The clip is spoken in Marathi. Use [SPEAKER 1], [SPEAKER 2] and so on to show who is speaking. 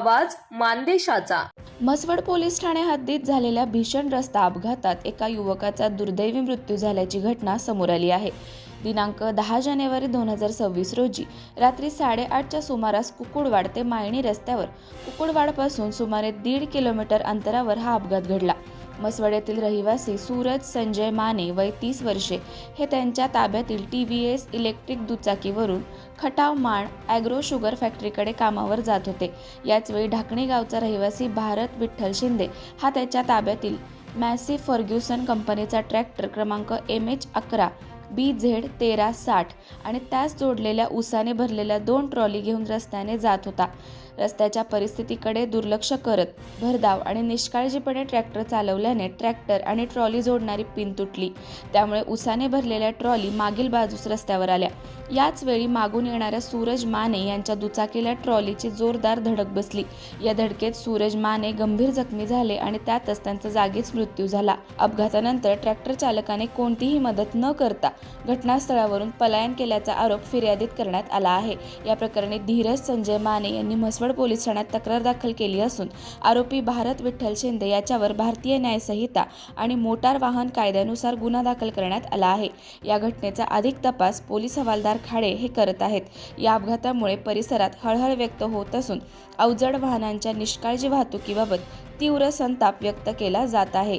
[SPEAKER 1] आवाज मानदेशाचा.
[SPEAKER 2] म्हसवड पोलीस ठाणे हद्दीत झालेल्या भीषण रस्ता अपघातात एका युवकाचा दुर्दैवी मृत्यू झाल्याची घटना समोर आली आहे. दिनांक दहा जानेवारी दोन हजार सव्वीस रोजी रात्री साडेआठच्या सुमारास कुकुडवाड ते मायणी रस्त्यावर कुकुडवाडपासून सुमारे दीड किलोमीटर अंतरावर हा अपघात घडला. मसवड्यातील रहिवासी सूरज संजय माने वय तीस वर्षे हे त्यांच्या ताब्यातील टी व्ही एस इलेक्ट्रिक दुचाकीवरून खटाव माण ॲग्रो शुगर फॅक्टरीकडे कामावर जात होते. याचवेळी ढाकणी गावचा रहिवासी भारत विठ्ठल शिंदे हा त्याच्या ताब्यातील मॅसी फर्ग्युसन कंपनीचा ट्रॅक्टर क्रमांक एम एच अकरा बी झेड तेरा साठ आणि त्यास जोडलेल्या उसाने भरलेल्या दोन ट्रॉली घेऊन रस्त्याने जात होता. रस्त्याच्या परिस्थितीकडे दुर्लक्ष करत भरधाव आणि निष्काळजीपणे ट्रॅक्टर चालवल्याने ट्रॅक्टर आणि ट्रॉली जोडणारी पिन तुटली. त्यामुळे उसाने भरलेल्या ट्रॉली मागील बाजूस रस्त्यावर आल्या. याच वेळी मागून येणाऱ्या सूरज माने यांच्या दुचाकीला ट्रॉलीची जोरदार धडक बसली. या धडकेत सूरज माने गंभीर जखमी झाले आणि त्यातच त्यांचा जागीच मृत्यू झाला. अपघातानंतर ट्रॅक्टर चालकाने कोणतीही मदत न करता घटनास्थळावरून पलायन केल्याचा आरोप फिर्यादीत करण्यात आला आहे. या प्रकरणी धीरज संजय माने यांनी म्हसवड पोलीस ठाण्यात तक्रार दाखल केली असून आरोपी भारत विठ्ठल शिंदे याच्यावर भारतीय न्यायसंहिता आणि मोटार वाहन कायद्यानुसार गुन्हा दाखल करण्यात आला आहे. या घटनेचा अधिक तपास पोलीस हवालदार खाडे हे करत आहेत. या अपघातामुळे परिसरात हळहळ व्यक्त होत असून अवजड वाहनांच्या निष्काळजी वाहतुकीबाबत तीव्र संताप व्यक्त केला जात आहे.